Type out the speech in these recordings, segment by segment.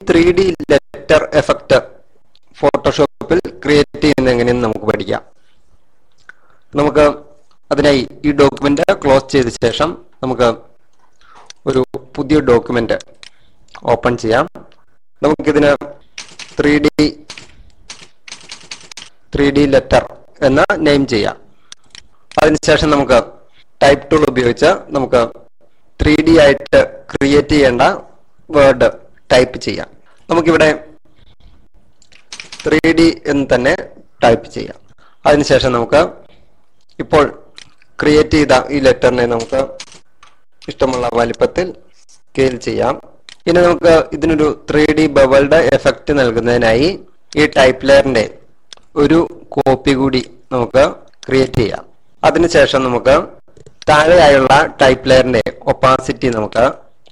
Three D letter effect ഫോട്ടോഷോപ്പിൽ create ചെയ്യുന്ന എങ്ങനെയെന്ന് നമുക്ക് പഠിക്കാം. നമുക്ക് അതിനായി ഈ ഡോക്യുമെന്റ് ക്ലോസ് ചെയ്ത ശേഷം നമുക്ക് ഒരു പുതിയ ഡോക്യുമെന്റ് ഓപ്പൺ ചെയ്യാം. നമുക്കിതിന് three D three D letter എന്ന് നെയിം ചെയ്യാം. അതിനുശേഷം നമുക്ക് ടൈപ്പ് ടൂൾ ഉപയോഗിച്ച് നമുക്ക് ത്രീ ഡി ആയിട്ട് ക്രിയേറ്റ് ചെയ്യേണ്ട വേർഡ് ടൈപ്പ് ചെയ്യാം. നമുക്കിവിടെ ത്രീ ഡി എന്ന് തന്നെ ടൈപ്പ് ചെയ്യാം. അതിനുശേഷം നമുക്ക് ഇപ്പോൾ ക്രിയേറ്റ് ചെയ്ത ഈ ലെറ്ററിനെ നമുക്ക് ഇഷ്ടമുള്ള വലിപ്പത്തിൽ സ്കെയിൽ ചെയ്യാം. ഇനി നമുക്ക് ഇതിനൊരു ത്രീ ഡി ബബിളുടെ എഫക്റ്റ് നൽകുന്നതിനായി ഈ ടൈപ്പ് ലെയറിന്റെ ഒരു കോപ്പി കൂടി നമുക്ക് ക്രിയേറ്റ് ചെയ്യാം. അതിനുശേഷം നമുക്ക് താഴെയായുള്ള ടൈപ്പ് ലെയറിന്റെ ഒപ്പാസിറ്റി നമുക്ക്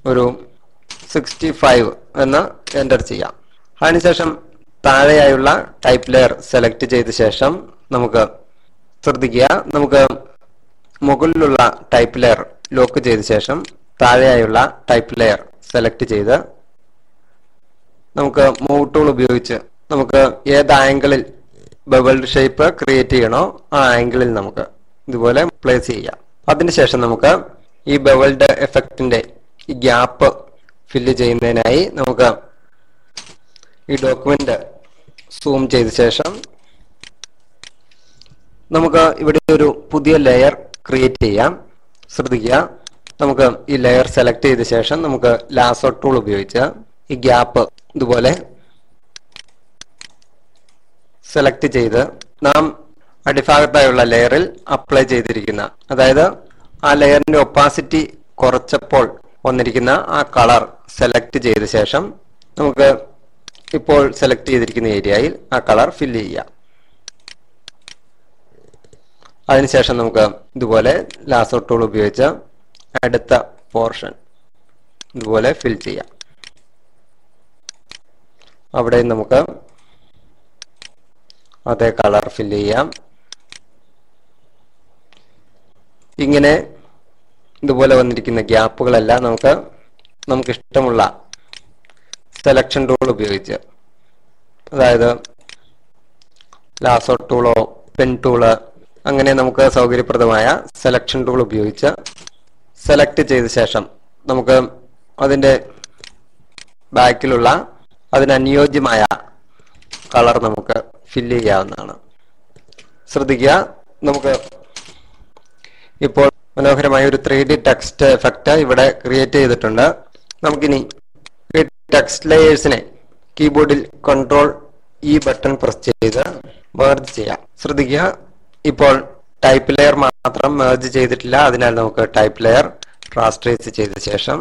ഒരു സിക്സ്റ്റി ഫൈവ് എന്ന് എന്റർ ചെയ്യാം. അതിനുശേഷം താഴെയായുള്ള ടൈപ്പ് ലെയർ സെലക്ട് ചെയ്ത ശേഷം നമുക്ക് ശ്രദ്ധിക്കുക. നമുക്ക് മുകളിലുള്ള ടൈപ്പ് ലെയർ ലോക്ക് ചെയ്ത ശേഷം താഴെയായുള്ള ടൈപ്പ് ലെയർ സെലക്ട് ചെയ്ത് നമുക്ക് മൂവ് ടൂൾ ഉപയോഗിച്ച് നമുക്ക് ഏത് ആംഗിളിൽ ബബിൾ ഷേപ്പ് ക്രിയേറ്റ് ചെയ്യണോ ആ ആംഗിളിൽ നമുക്ക് ഇതുപോലെ പ്ലേസ് ചെയ്യാം. അതിനുശേഷം നമുക്ക് ഈ ബബിൾഡ് എഫക്റ്റിന്റെ ഈ ഗ്യാപ്പ് ഫില്ല് ചെയ്യുന്നതിനായി നമുക്ക് ഈ ഡോക്യുമെന്റ് സൂം ചെയ്ത ശേഷം നമുക്ക് ഇവിടെ ഒരു പുതിയ ലെയർ ക്രിയേറ്റ് ചെയ്യാം. ശ്രദ്ധിക്കുക. നമുക്ക് ഈ ലെയർ സെലക്ട് ചെയ്ത ശേഷം നമുക്ക് ലാസോ ടൂൾ ഉപയോഗിച്ച് ഈ ഗ്യാപ്പ് ഇതുപോലെ സെലക്ട് ചെയ്ത് നാം അടിഭാഗത്തായുള്ള ലെയറിൽ അപ്ലൈ ചെയ്തിരിക്കുന്ന അതായത് ആ ലെയറിന്റെ ഒപ്പാസിറ്റി കുറച്ചപ്പോൾ വന്നിരിക്കുന്ന ആ കളർ സെലക്ട് ചെയ്ത ശേഷം നമുക്ക് ഇപ്പോൾ സെലക്ട് ചെയ്തിരിക്കുന്ന ഏരിയയിൽ ആ കളർ ഫില്ല് ചെയ്യാം അതിനുശേഷം നമുക്ക് ഇതുപോലെ ലാസർ ടൂൾ ഉപയോഗിച്ച് അടുത്ത പോർഷൻ ഇതുപോലെ ഫിൽ ചെയ്യാം. അവിടെ നമുക്ക് അതേ കളർ ഫില്ല് ചെയ്യാം. ഇങ്ങനെ ഇതുപോലെ വന്നിരിക്കുന്ന ഗ്യാപ്പുകളെല്ലാം നമുക്ക് നമുക്ക് ഇഷ്ടമുള്ള സെലക്ഷൻ ടൂൾ ഉപയോഗിച്ച്. അതായത് ലാസോ ടൂളോ പെൻ ടൂൾ അങ്ങനെ നമുക്ക് സൗകര്യപ്രദമായ സെലക്ഷൻ ടൂൾ ഉപയോഗിച്ച് സെലക്ട് ചെയ്ത ശേഷം നമുക്ക് അതിന്റെ ബാക്കിലുള്ള അതിനനുയോജ്യമായ കളർ നമുക്ക് ഫില്ല് ചെയ്യാവുന്നതാണ്. ശ്രദ്ധിക്കുക നമുക്ക് ഇപ്പോൾ മനോഹരമായ ഒരു ത്രീ ഡി ടെക്സ്റ്റ് എഫക്റ്റ് ഇവിടെ ക്രിയേറ്റ് ചെയ്തിട്ടുണ്ട്. നമുക്കിനി ടെക്സ്റ്റ് ലെയേഴ്സിനെ കീബോർഡിൽ കൺട്രോൾ ഈ ബട്ടൺ പ്രസ് ചെയ്ത് മേർജ് ചെയ്യാം. ശ്രദ്ധിക്കുക ഇപ്പോൾ ടൈപ്പ് ലെയർ മാത്രം മേർജ് ചെയ്തിട്ടില്ല. അതിനാൽ നമുക്ക് ടൈപ്പ് ലെയർ റാസ്റ്ററൈസ് ചെയ്ത ശേഷം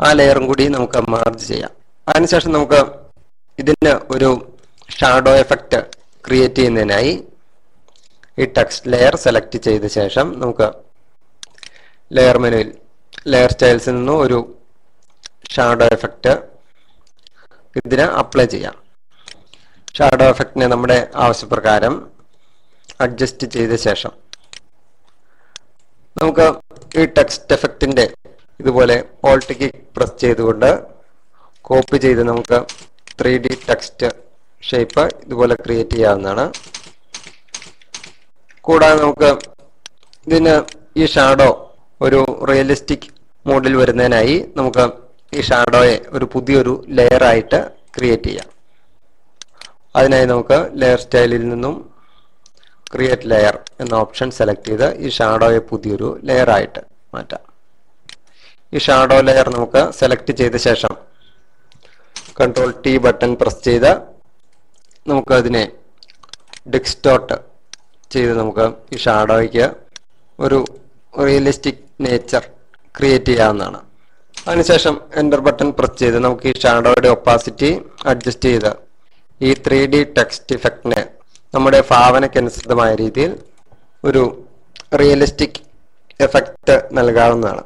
ആ ലെയറും കൂടി നമുക്ക് മേർജ് ചെയ്യാം. അതിനുശേഷം നമുക്ക് ഇതിന് ഒരു ഷാഡോ എഫക്റ്റ് ക്രിയേറ്റ് ചെയ്യുന്നതിനായി ഈ ടെക്സ്റ്റ് ലെയർ സെലക്ട് ചെയ്ത ശേഷം നമുക്ക് ലെയർ മെനുവിൽ ലെയർ സ്റ്റൈൽസിൽ നിന്നും ഒരു ഷാഡോ എഫക്റ്റ് ഇതിന് അപ്ലൈ ചെയ്യാം. ഷാഡോ എഫക്റ്റിനെ നമ്മുടെ ആവശ്യപ്രകാരം അഡ്ജസ്റ്റ് ചെയ്ത ശേഷം നമുക്ക് ഈ ടെക്സ്റ്റ് എഫക്റ്റിന്റെ ഇതുപോലെ ഓൾട്ടിക്ക് പ്രസ് ചെയ്തുകൊണ്ട് കോപ്പി ചെയ്ത് നമുക്ക് ത്രീ ഡി ടെക്സ്റ്റ് ഷേപ്പ് ഇതുപോലെ ക്രിയേറ്റ് ചെയ്യാവുന്നതാണ്. കൂടാതെ നമുക്ക് ഇതിന് ഈ ഷാഡോ ഒരു റിയലിസ്റ്റിക് മോഡിൽ വരുന്നതിനായി നമുക്ക് ഈ ഷാഡോയെ ഒരു പുതിയൊരു ലെയർ ആയിട്ട് ക്രിയേറ്റ് ചെയ്യാം. അതിനായി നമുക്ക് ലെയർ സ്റ്റൈലിൽ നിന്നും ക്രിയേറ്റ് ലെയർ എന്ന ഓപ്ഷൻ സെലക്ട് ചെയ്ത് ഈ ഷാഡോയെ പുതിയൊരു ലെയർ ആയിട്ട് മാറ്റാം. ഈ ഷാഡോ ലെയർ നമുക്ക് സെലക്ട് ചെയ്ത ശേഷം കൺട്രോൾ ടി ബട്ടൺ പ്രസ് ചെയ്ത് നമുക്ക് അതിനെ ഡിക്സ്റ്റോട്ട് ചെയ്ത് നമുക്ക് ഈ ഷാഡോയ്ക്ക് ഒരു റിയലിസ്റ്റിക് നേച്ചർ ക്രിയേറ്റ് ചെയ്യാവുന്നതാണ്. അതിനുശേഷം എന്റർ ബട്ടൺ പ്രസ് ചെയ്ത് നമുക്ക് ഈ ഷാഡോയുടെ ഒപ്പാസിറ്റി അഡ്ജസ്റ്റ് ചെയ്ത് ഈ ത്രീ ഡി ടെക്സ്റ്റ് ഇഫക്റ്റിനെ നമ്മുടെ ഭാവനയ്ക്കനുസൃതമായ രീതിയിൽ ഒരു റിയലിസ്റ്റിക് എഫക്റ്റ് നൽകാവുന്നതാണ്.